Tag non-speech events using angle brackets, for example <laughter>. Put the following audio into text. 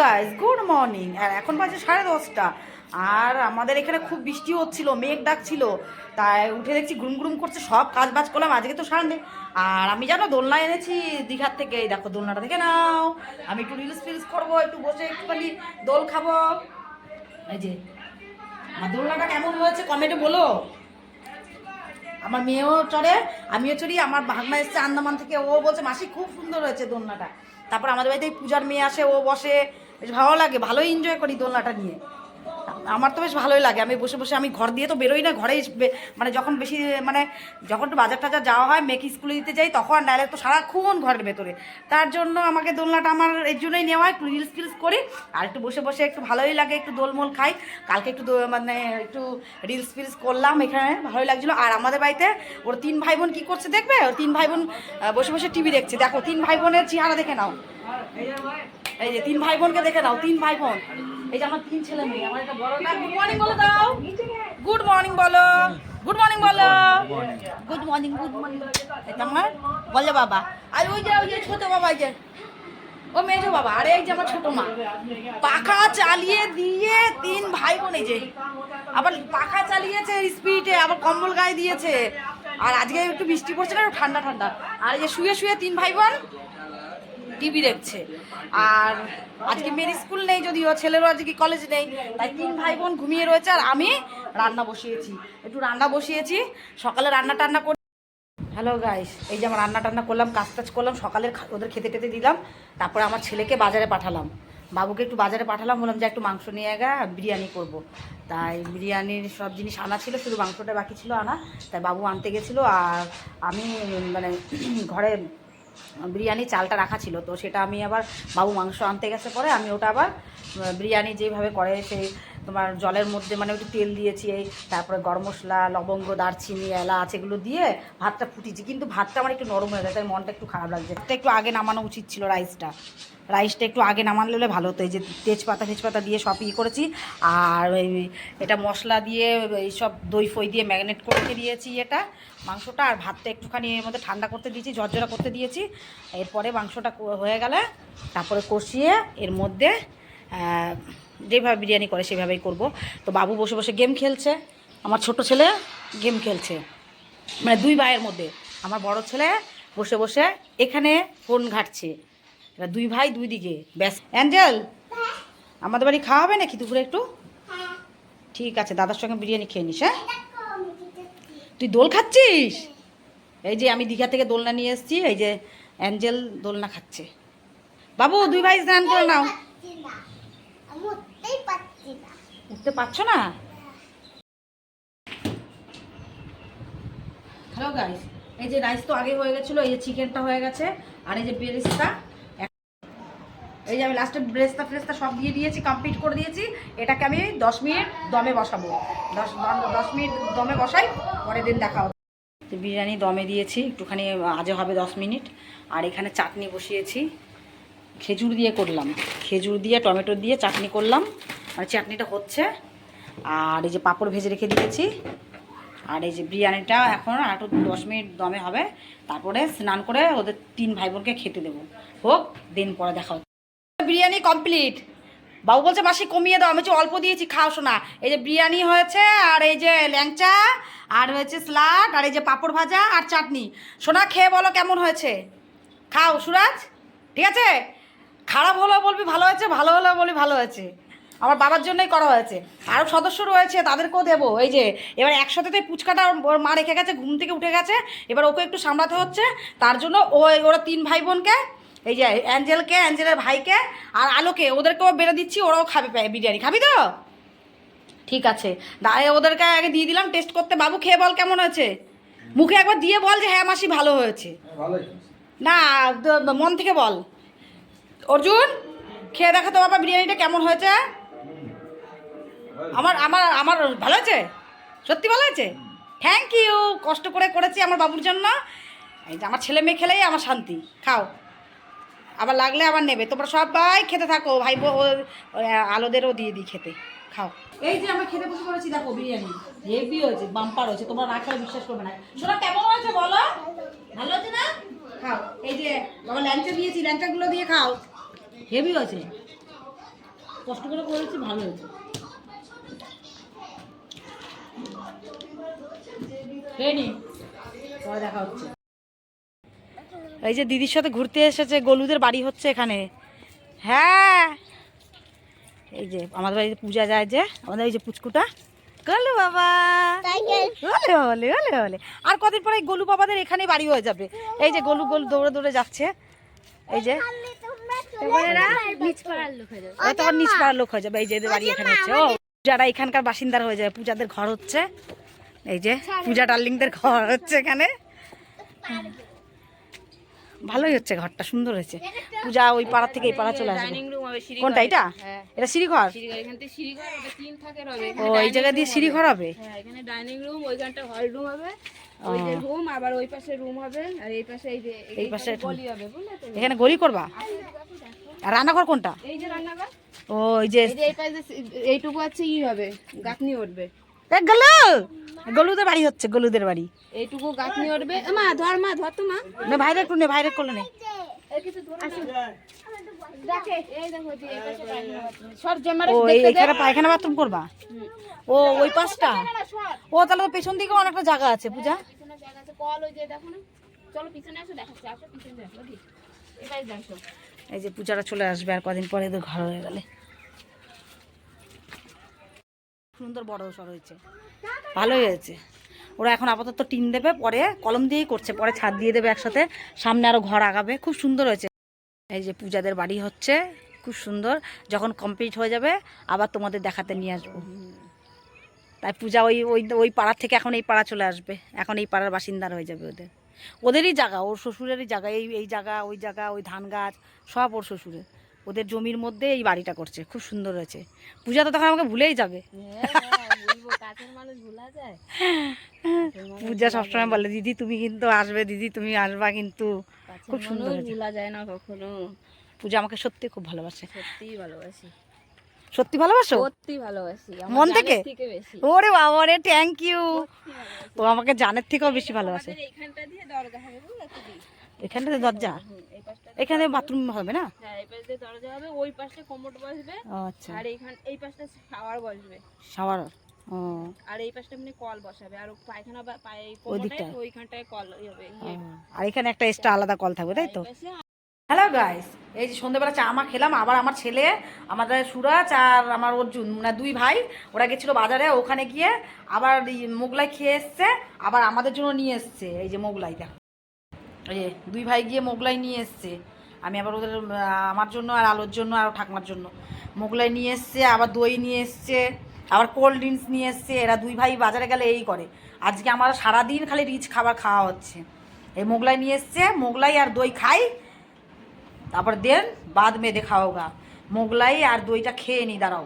Guys good morning আর এখন বাজে সাড়ে দশটা। আর আমাদের এখানে খুব বৃষ্টি হচ্ছিল, মেঘ ডাকছিল। তাই উঠে দেখছি গুরুম গুরুম করছে, সব কাজ বাজ করলাম, আজকে তো সানডে আর আমি জানো, দোলনা এনেছি দীঘার থেকে। দেখো, দোলনাটা থেকে নাও। আমি একটু রিলস ফিলস করব, একটু বসে একটুখানি দোল খাব। এই যে আর দোলনাটা কেমন হয়েছে কমেন্টে বলো। আমার মেয়েও চড়ে, আমিও চড়ি, আমার ভাগনা এসছে আন্দামান থেকে। ও বলছে, মাসি, খুব সুন্দর হয়েছে দোলনাটা। তারপর আমাদের বাড়িতে পূজার মেয়ে আসে, ও বসে। বেশ ভালো লাগে, ভালোই এনজয় করি দোলনাটা নিয়ে। আমার তো বেশ ভালোই লাগে, আমি বসে বসে, আমি ঘর দিয়ে তো বেরোই না, ঘরেই মানে যখন বেশি মানে যখন একটু বাজার টাজার যাওয়া হয়, মেয়েকে স্কুলে দিতে যাই, তখন নাহলে তো সারাক্ষণ ঘরের ভেতরে। তার জন্য আমাকে দোলনাটা আমার এর জন্যই নেওয়া হয়, একটু রিলস ফিলস করি, আর একটু বসে বসে একটু ভালোই লাগে, একটু দোলমোল খাই। কালকে একটু মানে একটু রিলস ফিলস করলাম এখানে, ভালোই লাগছিল। আর আমাদের বাড়িতে ওর তিন ভাই বোন কী করছে দেখবে? ওর তিন ভাই বোন বসে বসে টিভি দেখছে। দেখো, তিন ভাই বোনের চেহারা দেখে নাও। এই যে তিন ভাই বোনকে দেখে নাও, তিন ভাই বোন এই যে আমার তিন ছেলে মেয়ে, আমার একটা বড়টা গুড মর্নিং বলে দাও। গুড মর্নিং বলো। গুড মর্নিং বলো। গুড মর্নিং গুড মর্নিং এটা আমার বলে বাবা। আর ওই যে ওই যে ছোট বাবা যে। ও মেজো বাবা। আরে এই যে আমার ছোট মা। পাখা চালিয়ে দিয়ে তিন ভাই বোন এই যে। আবার পাখা চালিয়েছে স্পিডে আবার কম্বল গায়ে দিয়েছে। আর আজকে একটু বৃষ্টি পড়ছে না ঠান্ডা ঠান্ডা। আর এই যে শুয়ে শুয়ে তিন ভাই বোন টিভি দেখছে। আর আজকে মেয়ের স্কুল নেই যদিও, ছেলেরও আজকে কলেজ নেই। তাই তিন ভাই বোন ঘুমিয়ে রয়েছে আর আমি রান্না বসিয়েছি। একটু রান্না বসিয়েছি, সকালে রান্না টান্না করে হ্যালো গাইস এই যে আমার রান্না টান্না করলাম, কাজ টাজ করলাম, সকালের ওদের খেতে টেতে দিলাম, তারপরে আমার ছেলেকে বাজারে পাঠালাম। বাবুকে একটু বাজারে পাঠালাম, বললাম যে একটু মাংস নিয়ে গা, বিরিয়ানি করব। তাই বিরিয়ানির সব জিনিস আনা ছিল, শুধু মাংসটা বাকি ছিল আনা। তাই বাবু আনতে গেছিল, আর আমি মানে <clears throat> ঘরে বিরিয়ানি চালটা রাখা ছিল, তো সেটা আমি আবার বাবু মাংস আনতে গেছে পরে, আমি ওটা আবার বিরিয়ানি যেভাবে করে সেই তোমার জলের মধ্যে মানে একটু তেল দিয়েছি, এই তারপরে গরম মশলা, লবঙ্গ, দারচিনি, এলাচ এগুলো দিয়ে ভাতটা ফুটিয়েছি। কিন্তু ভাতটা আমার একটু নরম হয়ে গেছে, তাই মনটা একটু খারাপ লাগছে। এটা একটু আগে নামানো উচিত ছিল রাইসটা। রাইসটা একটু আগে নামানো হলে ভালো হতো। এই যে তেজপাতা তেজপাতা দিয়ে সব ইয়ে করেছি, আর এটা মশলা দিয়ে এইসব দই ফই দিয়ে ম্যাগনেট করে দিয়েছি এটা, মাংসটা, আর ভাতটা একটুখানি এর মধ্যে ঠান্ডা করতে দিয়েছি, ঝরঝরা করতে দিয়েছি। এরপরে মাংসটা হয়ে গেলে তারপরে কষিয়ে এর মধ্যে যেভাবে বিরিয়ানি করে সেভাবেই করব। তো বাবু বসে বসে গেম খেলছে, আমার ছোট ছেলে গেম খেলছে। মানে দুই ভাইয়ের মধ্যে, আমার বড় ছেলে বসে বসে এখানে ফোন ঘাটছে। এবার দুই ভাই দুই দিকে, ব্যাস। অ্যাঞ্জেল, আমাদের বাড়ি খাওয়া হবে নাকি দুপুরে একটু? ঠিক আছে, দাদার সঙ্গে বিরিয়ানি খেয়ে নিস হ্যাঁ? তুই দোল খাচ্ছিস? এই যে আমি দীঘা থেকে দোলনা নিয়ে এসেছি, এই যে অ্যাঞ্জেল দোলনা খাচ্ছে। বাবু, দুই ভাই স্নান করে নাও। উঠতেই না। উঠতে পারছ না? হ্যালো গাইস এই যে রাইস তো আগে হয়ে গেছিল, এই যে চিকেনটা হয়ে গেছে, আর এই যে বেরেস্তা। এই যে আমি লাস্টে ব্রেস্তা ফ্রেস্তা সব দিয়ে দিয়েছি কমপ্লিট করে দিয়েছি। এটাকে আমি দশ মিনিট দমে বসাবো। দশ দশ মিনিট দমে বসাই, পরের দিন দেখা হবে। বিরিয়ানি দমে দিয়েছি, একটুখানি আজও হবে দশ মিনিট। আর এখানে চাটনি বসিয়েছি। খেজুর দিয়ে করলাম। খেজুর দিয়ে, টমেটো দিয়ে চাটনি করলাম। মানে চাটনিটা হচ্ছে, আর এই যে পাঁপড় ভেজে রেখে দিয়েছি। আর এই যে বিরিয়ানিটা এখন আর একটু দশ মিনিট দমে হবে। তারপরে স্নান করে ওদের তিন ভাই বোনকে খেতে দেবো। হোক, দিন পরে দেখা হচ্ছে। বিরিয়ানি কমপ্লিট। বাবু বলছে, মাসি, কমিয়ে দাও, আমি যে অল্প দিয়েছি, খাও শোনা এই যে বিরিয়ানি হয়েছে, আর এই যে ল্যাংচা, আর হয়েছে স্লাড আর এই যে পাঁপড় ভাজা আর চাটনি। সোনা, খেয়ে বলো কেমন হয়েছে? খাও, সুরাজ। ঠিক আছে? খারাপ হলেও বলবি ভালো হয়েছে ভালো হলেও বলবি ভালো হয়েছে। আমার বাবার জন্যই করা হয়েছে। আরও সদস্য রয়েছে তাদেরকেও দেবো। এই যে এবার একসাথে তো এই পুচকাটা ওর- মা রেখে গেছে ঘুম থেকে উঠে গেছে। এবার ওকে একটু সামলাতে হচ্ছে। তার জন্য ও ওরা তিন ভাই বোনকে এই যে অ্যাঞ্জেলকে অ্যাঞ্জেলের ভাইকে আর আলোকে ওদেরকেও বেড়ে দিচ্ছি ওরাও খাবে বিরিয়ানি। খাবি তো? ঠিক আছে। দাঁড়িয়ে ওদেরকে আগে দিয়ে দিলাম টেস্ট করতে। বাবু খেয়ে বল কেমন হয়েছে? মুখে একবার দিয়ে বল যে হ্যাঁ মাসি ভালো হয়েছে। না মন থেকে বল। অর্জুন, খেয়ে দেখা তো বাবা বিরিয়ানিটা কেমন হয়েছে। আমার আমার আমার ভালো হয়েছে সত্যি ভালো হয়েছে থ্যাংক ইউ কষ্ট করে করেছি আমার বাবুর জন্য। এই যে আমার ছেলে মেয়ে খেলেই আমার শান্তি। খাও। আবার লাগলে আবার নেবে। তোমরা সবাই খেতে থাকো। ভাই আলোদেরও দিয়ে দিই খেতে। খাও। এই যে আমরা খেতে বসে পড়েছি, দেখো বিরিয়ানি। হেভি হয়েছে, বাম্পার হয়েছে। তোমরা না খেলে বিশ্বাস করবে না। শোনা কেমন হয়েছে বলো? ভালো হয়েছে না? খাও। এই যে, বাবা ল্যাংচা দিয়েছি, ল্যাংচাগুলো দিয়ে খাও। হেভি হয়েছে কষ্ট করে করেছি ভালো হয়েছে। দেখা হচ্ছে। এই যে দিদির সাথে ঘুরতে এসেছে গলুদের বাড়ি হচ্ছে এখানে। হ্যাঁ। এই যে আমাদের বাড়িতে পূজা যায় যে আমাদের এই যে পুচকুটা। গলু বাবা। হলে আর কদিন পরে গলু বাবাদের এখানে বাড়ি হয়ে যাবে। এই যে গলু গলু দৌড়ে দৌড়ে যাচ্ছে। এই যে নিচ পাড়ার লোক যাবে। ওরা তো আবার নিচ পাড়ার লোক হয়ে যাবে এই যে এদের বাড়ি এখানে হচ্ছে ও যারা এখানকার বাসিন্দার হয়ে যাবে পূজাদের ঘর হচ্ছে। এই যে পূজা ডার্লিংদের ঘর হচ্ছে এখানে। ভালোই হচ্ছে ঘরটা সুন্দর হয়েছে। পূজা ওই পাড়া থেকে এই পাড়া চলে আসবে। ডাইনিং রুম হবে সিঁড়ি কোনটা এটা? হ্যাঁ। এটা সিঁড়ি ঘর ও এই জায়গা দিয়ে সিঁড়ি ঘর হবে? হ্যাঁ এখানে ডাইনিং রুম ওইখানটা হল রুম হবে। ওই যে রুম আবার ওই পাশে রুম হবে আর এই পাশে এই যে এই পাশে গলি হবে এখানে গলি করবা? রান্নাঘর কোনটা? এই যে রান্নাঘর। ও এই যে এই পাশে এইটুকু আছে ই হবে গাঁথনি উঠবে। এ, গলু! গলুদের বাড়ি হচ্ছে গলুদের বাড়ি। এইটুকু গাঁথনি উঠবে। মা ধর মা ধর তো মা। না ভাইরে একটু নে ভাইরে করলে নে। পায়খানা বাথরুম করবা? ও ওই পাশটা? ও তাহলে তো পেছন দিকে অনেকটা জায়গা আছে পূজা। পিছনে জায়গা আছে। কল ওই যে দেখো না। চলো পিছনে আসো দেখাচ্ছি। আসো পিছনে এই যে পূজারা চলে আসবে আর কদিন পরে এদের ঘর হয়ে গেলে। সুন্দর বড় সর হয়েছে। ভালোই হয়েছে। ওরা এখন আপাতত টিন দেবে, পরে কলম দিয়েই করছে, পরে ছাদ দিয়ে দেবে একসাথে। সামনে আরও ঘর আগাবে। খুব সুন্দর হয়েছে। এই যে পূজাদের বাড়ি হচ্ছে, খুব সুন্দর। যখন কমপ্লিট হয়ে যাবে, আবার তোমাদের দেখাতে নিয়ে আসব। তাই পূজা ওই ওই ওই পাড়া থেকে এখন এই পাড়া চলে আসবে। এখন এই পাড়ার বাসিন্দার হয়ে যাবে ওদের। ওদেরই জায়গা ওর শ্বশুরেরই জায়গা এই এই জায়গা ওই জায়গা ওই ধান গাছ সব ওর শ্বশুরের। ওদের জমির মধ্যে এই বাড়িটা করছে খুব সুন্দর হয়েছে। পূজা তো তখন আমাকে ভুলেই যাবে। পূজা সবসময় বলে দিদি তুমি কিন্তু আসবে দিদি তুমি আসবা কিন্তু। খুব সুন্দর ভুলা যায় না কখনো। পূজা আমাকে সত্যি খুব ভালোবাসে। সত্যিই ভালোবাসি। সত্যি ভালোবাসো? সত্যি ভালোবাসি মন থেকে? ওরে বাবা রে থ্যাংক ইউ ও আমাকে জানের থেকেও বেশি ভালোবাসে। হবে? এখানটাতে দরজা? এখানে বাথরুম হবে না? হ্যাঁ এই পাশ দরজা হবে ওই পাশে কোমোড বসবে। আচ্ছা। আর এইখান এই পাশটা শাওয়ার বসবে। শাওয়ার ও। আর এই পাশটা মানে কল বসাবে। আর পায়খানা বা পায়ে ওইখানটায় কল হবে ও, ইয়ে আর এখানে একটা এক্সট্রা আলাদা কল থাকবে তাই তো? পাশে হ্যালো গাইস এই যে সন্ধ্যেবেলা চা মা খেলাম, আবার আমার ছেলে, আমাদের সুরাজ আর আমার অর্জুন না দুই ভাই, ওরা গেছিল বাজারে, ওখানে গিয়ে আবার মোগলাই খেয়ে এসছে, আবার আমাদের জন্য নিয়ে এসছে, এই যে মোগলাই, দেখো। এই যে দুই ভাই গিয়ে মোগলাই নিয়ে এসছে, আমি আবার ওদের আমার জন্য আর আলোর জন্য আর ঠাকমার জন্য। মোগলাই নিয়ে এসছে, আবার দই নিয়ে এসছে, আবার কোল্ড ড্রিঙ্কস নিয়ে এসছে, এরা দুই ভাই বাজারে গেলে এই করে। আজকে আমার সারাদিন খালি রিচ খাবার খাওয়া হচ্ছে। এই মোগলাই নিয়ে এসছে, মোগলাই আর দই খাই তারপর দেন বাদ মে দেখা হোগা। মোগলাই আর দইটা খেয়ে নি দাঁড়াও।